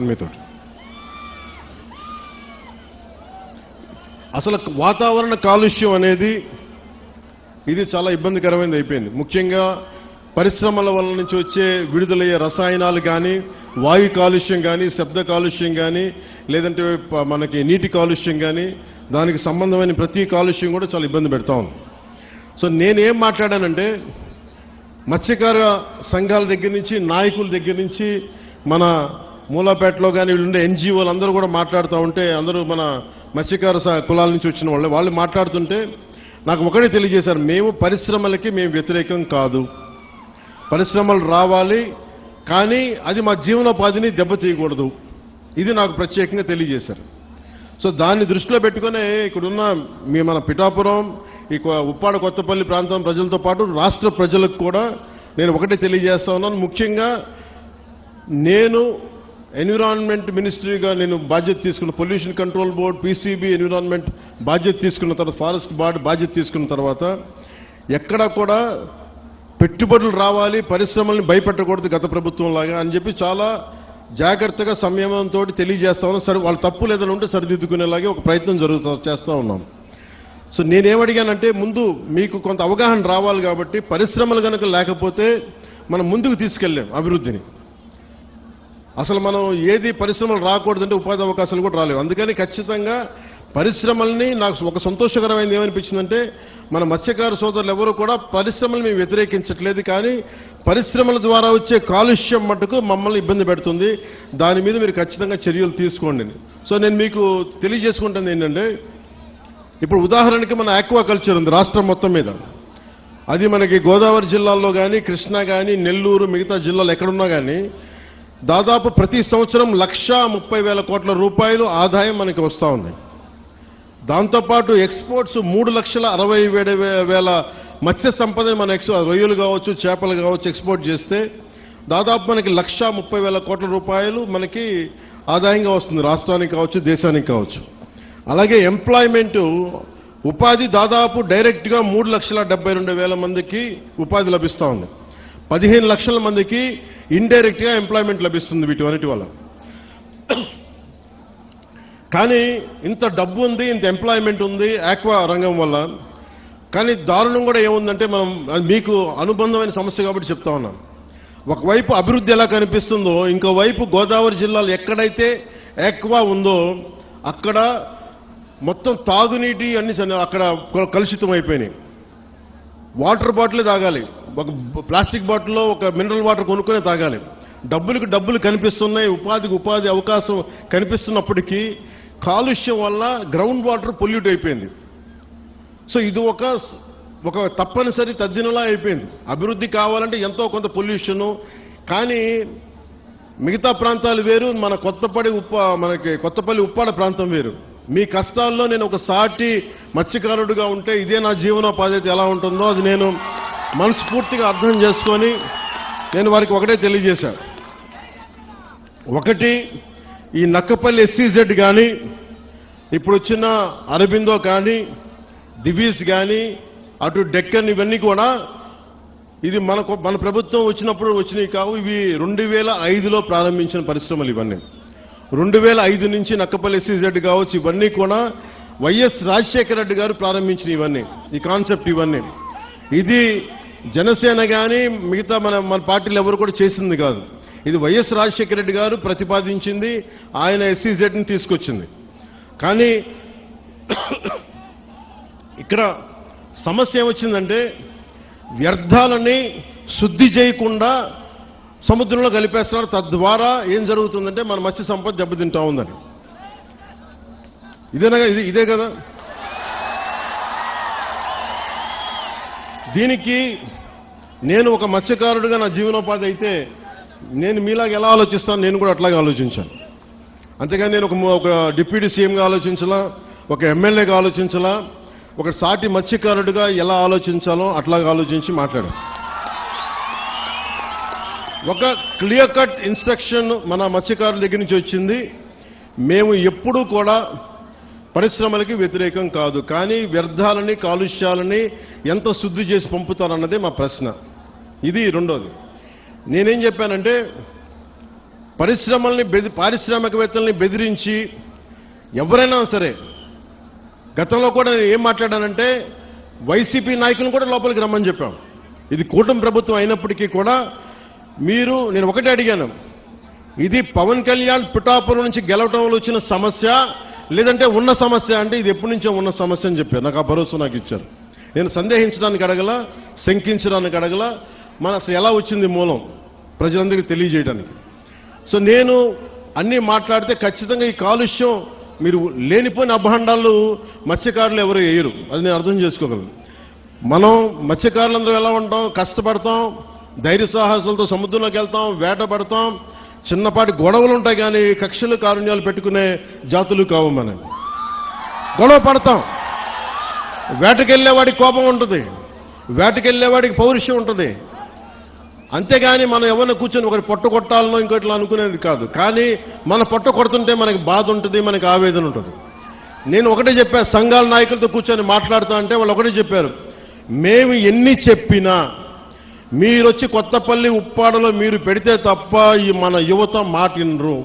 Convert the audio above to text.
మీతో అసలు వాతావరణ కాలుష్యం అనేది ఇది చాలా ఇబ్బందికరమైనది అయిపోయింది. ముఖ్యంగా పరిశ్రమల వల్ల నుంచి వచ్చే విడుదలయ్యే రసాయనాలు కానీ వాయు కాలుష్యం కానీ శబ్ద కాలుష్యం కానీ లేదంటే మనకి నీటి కాలుష్యం కానీ దానికి సంబంధమైన ప్రతి కాలుష్యం కూడా చాలా ఇబ్బంది పెడతా ఉంది. సో నేనేం మాట్లాడానంటే మత్స్యకార సంఘాల దగ్గర నుంచి నాయకుల దగ్గర నుంచి మన మూలాపేటలో కానీ వీళ్ళుండే ఎన్జిఓలు అందరూ కూడా మాట్లాడుతూ ఉంటే అందరూ మన మత్స్యకార కులాల నుంచి వచ్చిన వాళ్ళు వాళ్ళు మాట్లాడుతుంటే నాకు ఒకటే తెలియజేశారు మేము పరిశ్రమలకి మేము వ్యతిరేకం కాదు. పరిశ్రమలు రావాలి కానీ అది మా జీవనోపాధిని దెబ్బతీయకూడదు ఇది నాకు ప్రత్యేకంగా తెలియజేశారు. సో దాన్ని దృష్టిలో పెట్టుకునే ఇక్కడున్న మీ మన పిఠాపురం ఈ ఉప్పాడ కొత్తపల్లి ప్రాంతం ప్రజలతో పాటు రాష్ట్ర ప్రజలకు కూడా నేను ఒకటే తెలియజేస్తా ఉన్నాను. ముఖ్యంగా నేను ఎన్విరాన్మెంట్ మినిస్ట్రీగా నేను బాధ్యత తీసుకున్న pollution control board PCB environment బాధ్యత తీసుకున్న తర్వాత ఫారెస్ట్ బార్డ్ బాధ్యత తీసుకున్న తర్వాత ఎక్కడా కూడా పెట్టుబడులు రావాలి పరిశ్రమల్ని భయపెట్టకూడదు గత ప్రభుత్వం లాగా అని చెప్పి చాలా జాగ్రత్తగా సంయమంతో తెలియజేస్తా సరి సరే వాళ్ళ తప్పు లేదని ఉంటే సరిదిద్దుకునేలాగే ఒక ప్రయత్నం జరుగుతూ చేస్తూ ఉన్నాం. సో నేనేమడిగానంటే ముందు మీకు కొంత అవగాహన రావాలి కాబట్టి పరిశ్రమలు కనుక లేకపోతే మనం ముందుకు తీసుకెళ్ళాం అభివృద్ధిని. అసలు మనం ఏది పరిశ్రమలు రాకూడదంటే ఉపాధి అవకాశాలు కూడా రాలేవు. అందుకని ఖచ్చితంగా పరిశ్రమల్ని నాకు ఒక సంతోషకరమైనది ఏమనిపించిందంటే మన మత్స్యకార సోదరులు ఎవరు కూడా పరిశ్రమలు మేము వ్యతిరేకించట్లేదు కానీ పరిశ్రమల ద్వారా వచ్చే కాలుష్యం మటుకు మమ్మల్ని ఇబ్బంది పెడుతుంది. దాని మీద మీరు ఖచ్చితంగా చర్యలు తీసుకోండి. సో నేను మీకు తెలియజేసుకుంటుంది ఏంటంటే ఇప్పుడు ఉదాహరణకి మన ఆక్వా కల్చర్ ఉంది రాష్ట్రం మొత్తం మీద. అది మనకి గోదావరి జిల్లాల్లో కానీ కృష్ణా కానీ నెల్లూరు మిగతా జిల్లాలు ఎక్కడున్నా కానీ దాదాపు ప్రతి సంవత్సరం లక్ష ముప్పై వేల కోట్ల రూపాయలు ఆదాయం మనకి వస్తూ ఉంది. దాంతోపాటు ఎక్స్పోర్ట్స్ మూడు లక్షల అరవై వేల వేల మత్స్య సంపదని మన ఎక్స్ రొయ్యలు కావచ్చు చేపలు కావచ్చు ఎక్స్పోర్ట్ చేస్తే దాదాపు మనకి లక్ష ముప్పై వేల కోట్ల రూపాయలు మనకి ఆదాయంగా వస్తుంది. రాష్ట్రానికి కావచ్చు దేశానికి కావచ్చు. అలాగే ఎంప్లాయ్మెంటు ఉపాధి దాదాపు డైరెక్ట్గా మూడు లక్షల డెబ్బై రెండు వేల మందికి ఉపాధి లభిస్తూ ఉంది. పదిహేను లక్షల మందికి ఇండైరెక్ట్గా ఎంప్లాయ్మెంట్ లభిస్తుంది వీటి అన్నిటి వల్ల. కానీ ఇంత డబ్బు ఉంది ఇంత ఎంప్లాయ్మెంట్ ఉంది ఆక్వా రంగం వల్ల. కానీ దారుణం కూడా ఏముందంటే మనం మీకు అనుబంధమైన సమస్య కాబట్టి చెప్తా ఉన్నాం. ఒకవైపు అభివృద్ధి ఎలా కనిపిస్తుందో ఇంకోవైపు గోదావరి జిల్లాలో ఎక్కడైతే ఆక్వా ఉందో అక్కడ మొత్తం తాగునీటి అన్ని అక్కడ కలుషితం అయిపోయినాయి వాటర్ బాటిల్ తాగాలి. ఒక ప్లాస్టిక్ బాటిల్లో ఒక మినరల్ వాటర్ కొనుక్కొని తాగాలి. డబ్బులకు డబ్బులు కనిపిస్తున్నాయి ఉపాధికి ఉపాధి అవకాశం కనిపిస్తున్నప్పటికీ కాలుష్యం వల్ల గ్రౌండ్ వాటర్ పొల్యూట్ అయిపోయింది. సో ఇది ఒక ఒక తప్పనిసరి తద్దినలా అయిపోయింది. అభివృద్ధి కావాలంటే ఎంతో కొంత పొల్యూషన్ కానీ మిగతా ప్రాంతాలు వేరు మన కొత్తపడి ఉప్ప మనకి కొత్తపల్లి ఉప్పాడ ప్రాంతం వేరు. మీ కష్టాల్లో నేను ఒక సాటి మత్స్యకారుడుగా ఉంటే ఇదే నా జీవనోపాధి అయితే ఎలా ఉంటుందో అది నేను మనస్ఫూర్తిగా అర్థం చేసుకొని నేను వారికి ఒకటే తెలియజేశాను ఒకటి ఈ నక్కపల్లి ఎస్సీజెడ్ కానీ ఇప్పుడు వచ్చిన అరబిందో కానీ దివీస్ కానీ అటు డెక్కన్ ఇవన్నీ కూడా ఇది మనకు మన ప్రభుత్వం వచ్చినప్పుడు వచ్చినవి కావు. ఇవి రెండు వేల ఐదులో ప్రారంభించిన పరిశ్రమలు ఇవన్నీ. రెండు వేల ఐదు నుంచి నక్కపల్లి ఎస్సీజెడ్ కావచ్చు ఇవన్నీ కూడా వైఎస్ రాజశేఖర రెడ్డి గారు ప్రారంభించిన ఇవన్నీ ఈ కాన్సెప్ట్ ఇవన్నీ. ఇది జనసేన కానీ మిగతా మన మన పార్టీలు ఎవరు కూడా చేసింది కాదు. ఇది వైఎస్ రాజశేఖర రెడ్డి గారు ప్రతిపాదించింది ఆయన ఎస్సీజెడ్ని తీసుకొచ్చింది. కానీ ఇక్కడ సమస్య ఏమొచ్చిందంటే వ్యర్థాలని శుద్ధి చేయకుండా సముద్రంలో కలిపేస్తున్నారు. తద్వారా ఏం జరుగుతుందంటే మన మత్స్య సంపద దెబ్బతింటా ఉందని. ఇదేనా ఇది ఇదే కదా? దీనికి నేను ఒక మత్స్యకారుడిగా నా జీవనోపాధి అయితే నేను మీలాగా ఎలా ఆలోచిస్తాను? నేను కూడా అట్లాగే ఆలోచించాను. అంతేగాని నేను ఒక ఒక డిప్యూటీ సీఎంగా ఆలోచించలా ఒక ఎమ్మెల్యేగా ఆలోచించలా ఒక సాటి మత్స్యకారుడిగా ఎలా ఆలోచించాలో అట్లాగా ఆలోచించి మాట్లాడాను. ఒక క్లియర్ కట్ ఇన్స్ట్రక్షన్ మన మత్స్యకారుల దగ్గర నుంచి వచ్చింది. మేము ఎప్పుడూ కూడా పరిశ్రమలకి వ్యతిరేకం కాదు. కానీ వ్యర్థాలని కాలుష్యాలని ఎంత శుద్ధి చేసి పంపుతారన్నదే మా ప్రశ్న. ఇది రెండోది. నేనేం చెప్పానంటే పరిశ్రమల్ని బెది పారిశ్రామికవేత్తల్ని బెదిరించి ఎవరైనా సరే గతంలో కూడా నేను ఏం మాట్లాడానంటే వైసీపీ నాయకులను కూడా లోపలికి రమ్మని చెప్పాం. ఇది కూటమి ప్రభుత్వం అయినప్పటికీ కూడా మీరు నేను ఒకటే అడిగాను. ఇది పవన్ కళ్యాణ్ పిఠాపురం నుంచి గెలవటంలో వచ్చిన సమస్య లేదంటే ఉన్న సమస్య అంటే ఇది ఎప్పటి నుంచో ఉన్న సమస్య అని చెప్పారు. నాకు ఆ భరోసా నాకు ఇచ్చారు. నేను సందేహించడానికి అడగల శంకించడానికి అడగల మన అసలు ఎలా వచ్చింది మూలం ప్రజలందరికీ తెలియజేయడానికి. సో నేను అన్నీ మాట్లాడితే ఖచ్చితంగా ఈ కాలుష్యం మీరు లేనిపోయిన అభాండాలు మత్స్యకారులు ఎవరు వేయరు. అది నేను అర్థం చేసుకోగలను. మనం మత్స్యకారులందరూ ఎలా ఉంటాం? కష్టపడతాం ధైర్య సాహసాలతో సముద్రంలోకి వెళ్తాం వేట పడతాం. చిన్నపాటి గొడవలు ఉంటాయి కానీ కక్షలు కారుణ్యాలు పెట్టుకునే జాతులు కావు మనం గొడవ పడతాం. వేటకెళ్ళేవాడికి కోపం ఉంటుంది. వేటకెళ్ళేవాడికి పౌరుషం ఉంటుంది. అంతేగాని మనం ఎవరిని కూర్చొని ఒకరి పొట్ట కొట్టాలనో ఇంకోట్లా అనుకునేది కాదు. కానీ మన పొట్ట కొడుతుంటే మనకి బాధ ఉంటుంది మనకి ఆవేదన ఉంటుంది. నేను ఒకటే చెప్పా సంఘాల నాయకులతో కూర్చొని మాట్లాడుతా అంటే వాళ్ళు ఒకటే చెప్పారు. మేము ఎన్ని చెప్పినా మీరొచ్చి కొత్తపల్లి ఉప్పాడలో మీరు పెడితే తప్ప ఈ మన యువత మాటినరు